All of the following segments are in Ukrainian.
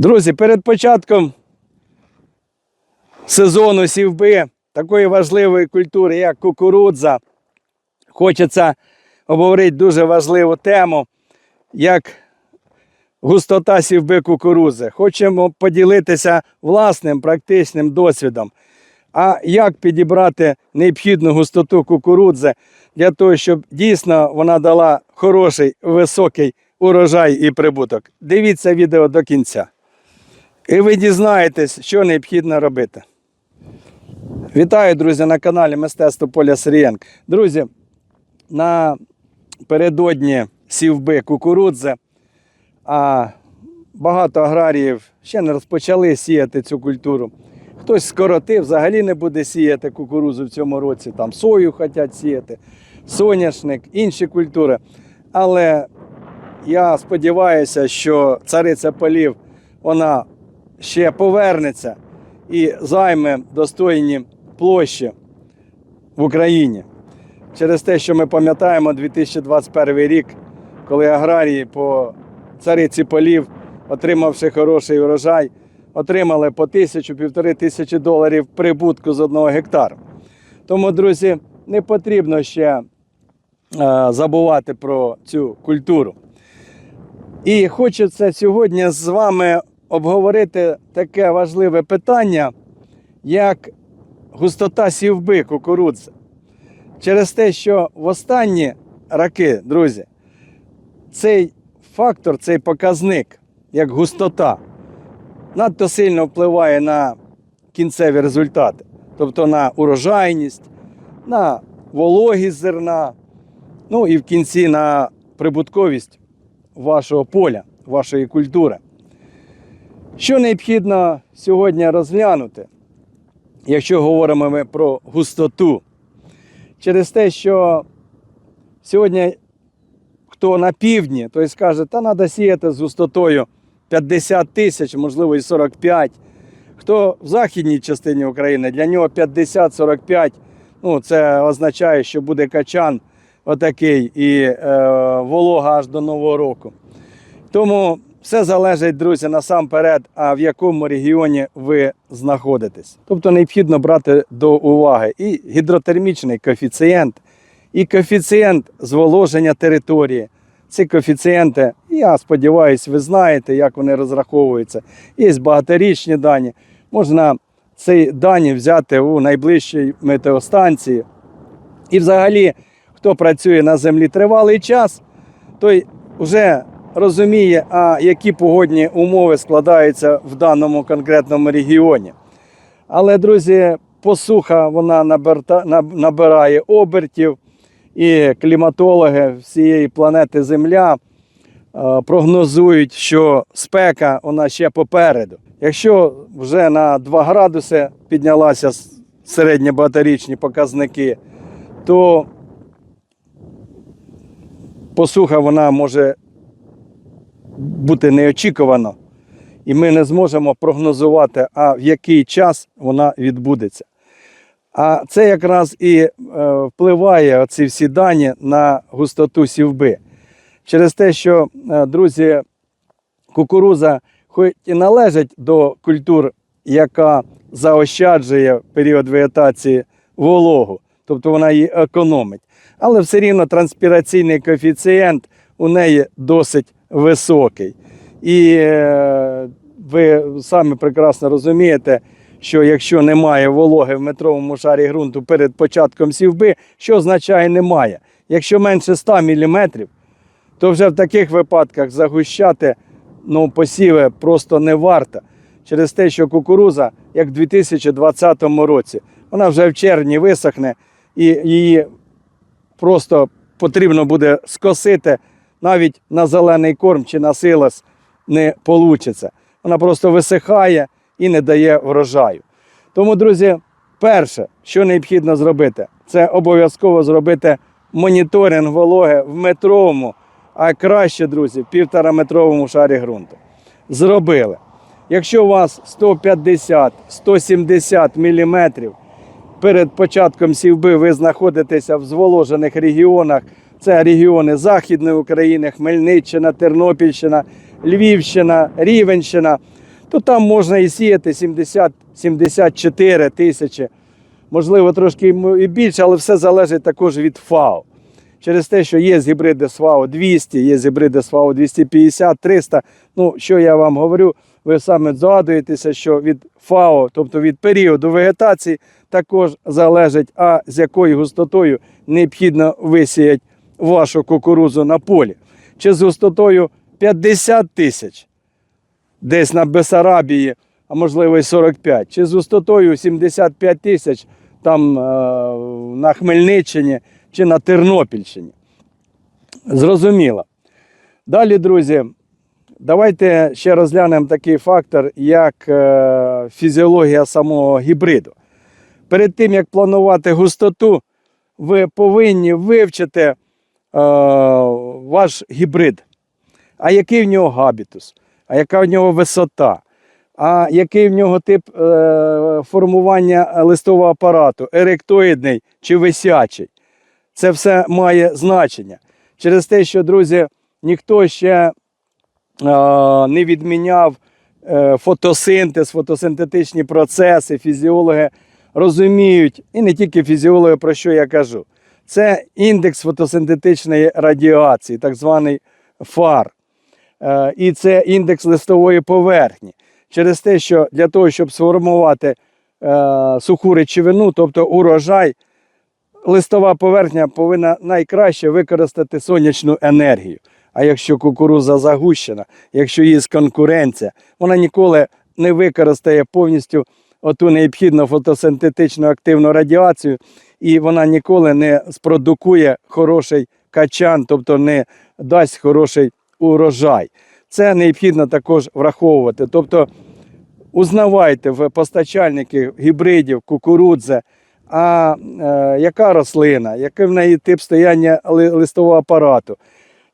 Друзі, перед початком сезону сівби такої важливої культури, як кукурудза, хочеться обговорити дуже важливу тему, як густота сівби кукурудзи. Хочемо поділитися власним практичним досвідом. А як підібрати необхідну густоту кукурудзи для того, щоб дійсно вона дала хороший високий урожай і прибуток? Дивіться відео до кінця. І ви дізнаєтесь, що необхідно робити. Вітаю, друзі, на каналі Мистецтво Поля Сирієнк. Друзі, напередодні сівби кукурудзи, а багато аграріїв ще не розпочали сіяти цю культуру. Хтось скоротив, взагалі не буде сіяти кукурудзу в цьому році, там сою хочуть сіяти, соняшник, інші культури. Але я сподіваюся, що цариця полів вона ще повернеться і займе достойні площі в Україні. Через те, що ми пам'ятаємо 2021 рік, коли аграрії по цариці полів, отримавши хороший урожай, отримали по тисячу, півтори тисячі доларів прибутку з одного гектару. Тому, друзі, не потрібно ще е, забувати про цю культуру. І хочеться сьогодні з вами обговорити таке важливе питання, як густота сівби кукурудзи. Через те, що в останні роки, друзі, цей фактор, цей показник, як густота, надто сильно впливає на кінцеві результати, тобто на урожайність, на вологість зерна, ну і в кінці на прибутковість вашого поля, вашої культури. Що необхідно сьогодні розглянути, якщо говоримо ми про густоту? Через те, що сьогодні хто на півдні, той скаже, та треба сіяти з густотою 50 тисяч, можливо, і 45. Хто в західній частині України, для нього 50-45, ну, це означає, що буде качан отакий і е, волога аж до Нового року. Тому все залежить, друзі, насамперед, а в якому регіоні ви знаходитесь. Тобто необхідно брати до уваги і гідротермічний коефіцієнт, і коефіцієнт зволоження території. Ці коефіцієнти, я сподіваюся, ви знаєте, як вони розраховуються. Є багаторічні дані. Можна ці дані взяти у найближчій метеостанції. І взагалі, хто працює на землі тривалий час, той вже розуміє, а які погодні умови складаються в даному конкретному регіоні. Але, друзі, посуха вона набирає обертів, і кліматологи всієї планети Земля е, прогнозують, що спека вона ще попереду. Якщо вже на 2 градуси піднялася с- середні багаторічні показники, то посуха вона може бути неочікувано, і ми не зможемо прогнозувати, а в який час вона відбудеться. А це якраз і е, впливає оці всі дані на густоту сівби. Через те, що, е, друзі, кукуруза хоч і належить до культур, яка заощаджує період вегетації вологу, тобто вона її економить. Але все рівно транспіраційний коефіцієнт у неї досить високий. І е, ви самі прекрасно розумієте, що якщо немає вологи в метровому шарі ґрунту перед початком сівби, що означає немає? Якщо менше 100 мм, то вже в таких випадках загущати ну, посіви просто не варто. Через те, що кукуруза, як в 2020 році, вона вже в червні висохне і її просто потрібно буде скосити навіть на зелений корм чи на силос не вийде. Вона просто висихає і не дає врожаю. Тому, друзі, перше, що необхідно зробити, це обов'язково зробити моніторинг вологи в метровому, а краще, друзі, в півтораметровому шарі ґрунту. Зробили. Якщо у вас 150-170 мм перед початком сівби ви знаходитеся в зволожених регіонах, це регіони Західної України, Хмельниччина, Тернопільщина, Львівщина, Рівенщина, то там можна і сіяти 70-74 тисячі, можливо, трошки і більше, але все залежить також від ФАО. Через те, що є гібриди з ФАО 200, є гібриди з ФАО 250, 300. Ну, що я вам говорю, ви саме здогадуєтеся, що від ФАО, тобто від періоду вегетації, також залежить, а з якою густотою необхідно висіяти вашу кукурузу на полі. Чи з густотою 50 тисяч, десь на Бесарабії, а можливо і 45, чи з густотою 75 тисяч там е, на Хмельниччині чи на Тернопільщині. Зрозуміло. Далі, друзі, давайте ще розглянемо такий фактор, як е, фізіологія самого гібриду. Перед тим, як планувати густоту, ви повинні вивчити ваш гібрид. А який в нього габітус, а яка в нього висота, а який в нього тип е, формування листового апарату, еректоїдний чи висячий. Це все має значення. Через те, що, друзі, ніхто ще е, не відміняв е, фотосинтез, фотосинтетичні процеси, фізіологи розуміють, і не тільки фізіологи, про що я кажу. Це індекс фотосинтетичної радіації, так званий ФАР. Е, І це індекс листової поверхні. Через те, що для того, щоб сформувати е, суху речовину, тобто урожай, листова поверхня повинна найкраще використати сонячну енергію. А якщо кукуруза загущена, якщо є конкуренція, вона ніколи не використає повністю оту необхідну фотосинтетичну активну радіацію, і вона ніколи не спродукує хороший качан, тобто не дасть хороший урожай. Це необхідно також враховувати. Тобто узнавайте в постачальників гібридів, кукурудзи, а е, яка рослина, який в неї тип стояння листового апарату.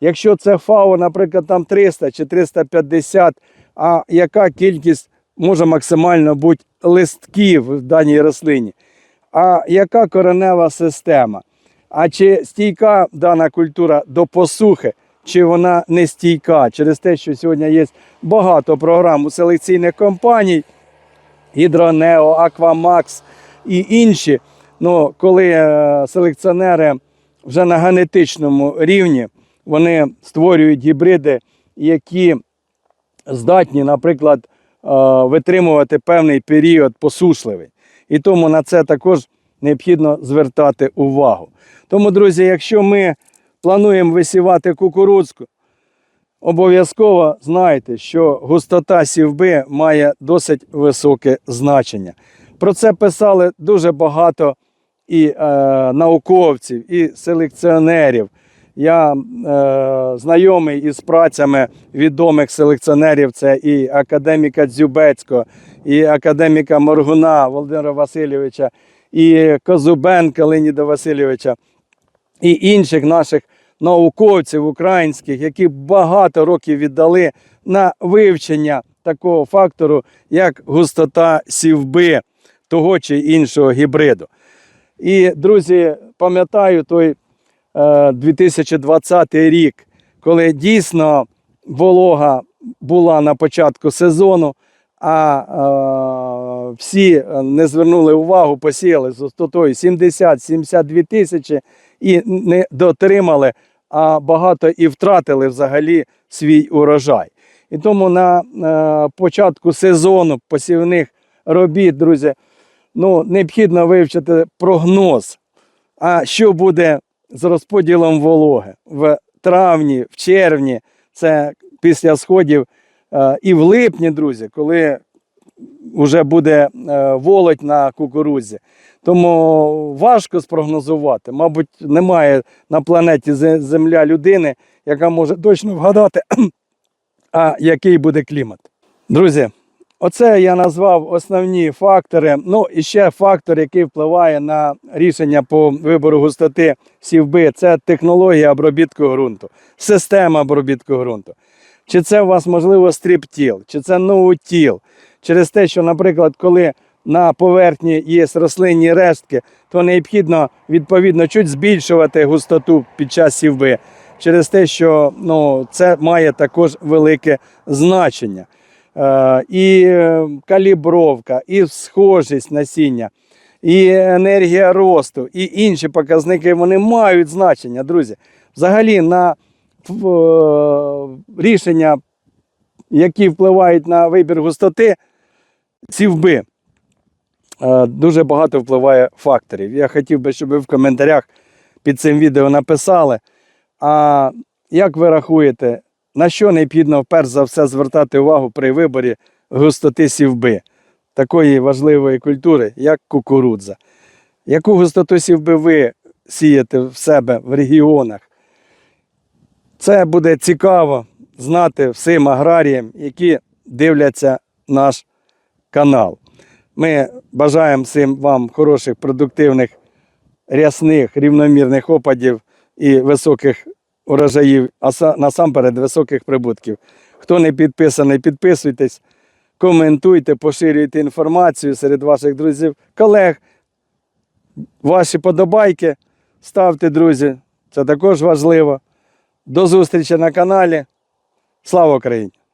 Якщо це ФАО, наприклад, там 300 чи 350, а яка кількість може максимально бути листків в даній рослині? А яка коренева система? А чи стійка дана культура до посухи, чи вона не стійка? Через те, що сьогодні є багато програм у селекційних компаній, Гідронео, Аквамакс і інші. Ну, коли е, селекціонери вже на генетичному рівні вони створюють гібриди, які здатні, наприклад, витримувати певний період посушливий. І тому на це також необхідно звертати увагу. Тому, друзі, якщо ми плануємо висівати кукурудзку, обов'язково знайте, що густота сівби має досить високе значення. Про це писали дуже багато і е, науковців, і селекціонерів. Я е, знайомий із працями відомих селекціонерів, це і академіка Дзюбецького, і академіка Моргуна Володимира Васильовича, і Козубенка Леоніда Васильовича, і інших наших науковців українських, які багато років віддали на вивчення такого фактору, як густота сівби того чи іншого гібриду. І, друзі, пам'ятаю той 2020 рік, коли дійсно волога була на початку сезону, а е, всі не звернули увагу, посіяли з густотою 70-72 тисячі і не дотримали, а багато і втратили взагалі свій урожай. І тому на е, початку сезону посівних робіт, друзі, ну, необхідно вивчити прогноз. А що буде з розподілом вологи в травні, в червні, це після сходів, е, і в липні, друзі, коли вже буде е, волоть на кукурудзі. Тому важко спрогнозувати. Мабуть, немає на планеті Земля людини, яка може точно вгадати, а який буде клімат. Друзі, оце я назвав основні фактори. Ну і ще фактор, який впливає на рішення по вибору густоти сівби, це технологія обробітку ґрунту, система обробітку ґрунту. Чи це у вас можливо стріптіл, чи це ноутіл. Через те, що, наприклад, коли на поверхні є рослинні рештки, то необхідно відповідно чуть збільшувати густоту під час сівби. Через те, що ну, це має також велике значення. І е, калібровка, і схожість насіння, і енергія росту, і інші показники вони мають значення, друзі. Взагалі на е, рішення, які впливають на вибір густоти, сівби. Е, Дуже багато впливає факторів. Я хотів би, щоб ви в коментарях під цим відео написали. А як ви рахуєте, на що необхідно перш за все звертати увагу при виборі густоти сівби, такої важливої культури, як кукурудза? Яку густоту сівби ви сієте в себе в регіонах? Це буде цікаво знати всім аграріям, які дивляться наш канал. Ми бажаємо всім вам хороших, продуктивних, рясних, рівномірних опадів і високих урожаїв, а насамперед високих прибутків. Хто не підписаний, підписуйтесь, коментуйте, поширюйте інформацію серед ваших друзів, колег. Ваші подобайки ставте, друзі. Це також важливо. До зустрічі на каналі. Слава Україні!